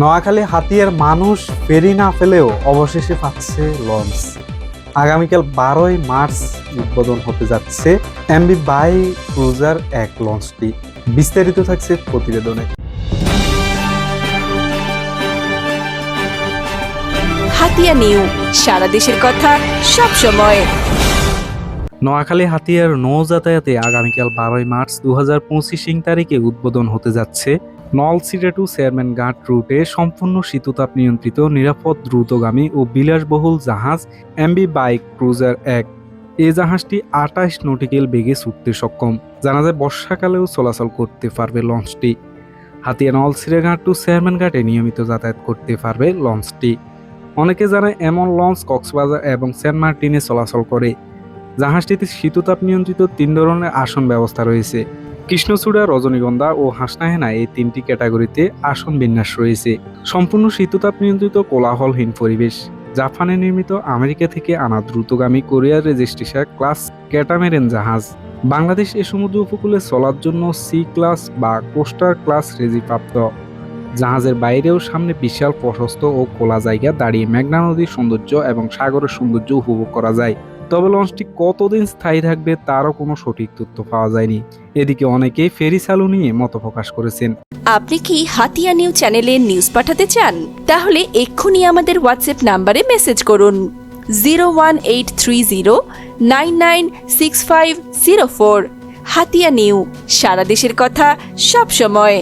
নোয়াখালী হাতিয়ার মানুষ ফেরি না ফেলেও অবশেষে পাচ্ছে লঞ্চ। আগামীকাল বারোই মার্চ উদ্বোধন হতে যাচ্ছে এমবি বাই ক্রুজার এক লঞ্চটি। বিস্তারিত থাকছে প্রতিবেদনে। হাতিয়া নিউ সারা দেশের কথা সব সময়। নোয়াখালী হাতিয়ার নৌ যাতায়াতে আগামীকাল বারোই মার্চ দু হাজার পঁচিশ তারিখে উদ্বোধন হতে যাচ্ছে নলসিটা টু চেয়ারম্যান ঘাট রুটে সম্পূর্ণ শীততাপ নিয়ন্ত্রিত, নিরাপদ, দ্রুতগামী ও বিলাসবহুল জাহাজ এমবি বাইক ক্রুজার এক। এই জাহাজটি আঠাশ নটিক্যাল বেগে ছুটতে সক্ষম। জানা যায়, বর্ষাকালেও চলাচল করতে পারবে লঞ্চটি। হাতিয়া নলসিরা ঘাট টু চেয়ারম্যান ঘাটে নিয়মিত যাতায়াত করতে পারবে লঞ্চটি। অনেকে জানায়, এমন লঞ্চ কক্সবাজার এবং সেন্ট মার্টিনে চলাচল করে। জাহাজটিতে শীততাপ নিয়ন্ত্রিত তিন ধরনের আসন ব্যবস্থা রয়েছে। কৃষ্ণচূড়া, রজনীগন্ধা ও হাসনাহেনা এই তিনটি ক্যাটাগরিতে আসন বিন্যাস রয়েছে। সম্পূর্ণ শীততাপ নিয়ন্ত্রিত কোলাহলহীন পরিবেশ। জাপানে নির্মিত আমেরিকা থেকে আনা দ্রুতগামী কোরিয়ার রেজিস্ট্রেশন ক্লাস ক্যাটামেরেন জাহাজ। বাংলাদেশ এ সমুদ্র উপকূলে চলার জন্য সি ক্লাস বা কোস্টার ক্লাস রেজিপ্রাপ্ত। জাহাজের বাইরেও সামনে বিশাল প্রশস্ত ও খোলা জায়গা দাঁড়িয়ে মেঘনা নদীর সৌন্দর্য এবং সাগরের সৌন্দর্য উপভোগ করা যায়। তবে লঞ্চটি কতদিন স্থায়ী থাকবে তারও কোনো সঠিক তথ্য পাওয়া যায়নি। এদিকে অনেকেই ফেরি চালু নিয়ে মত প্রকাশ করেছেন। আপনি কি হাতিয়া নিউ চ্যানেলে নিউজ পাঠাতে চান? তাহলে এক্ষুনি আমাদের হোয়াটসঅ্যাপ নাম্বারে মেসেজ করুন। Zero one eight three zero nine nine six five zero four Hatiya new, সারা দেশের কথা সব সময়।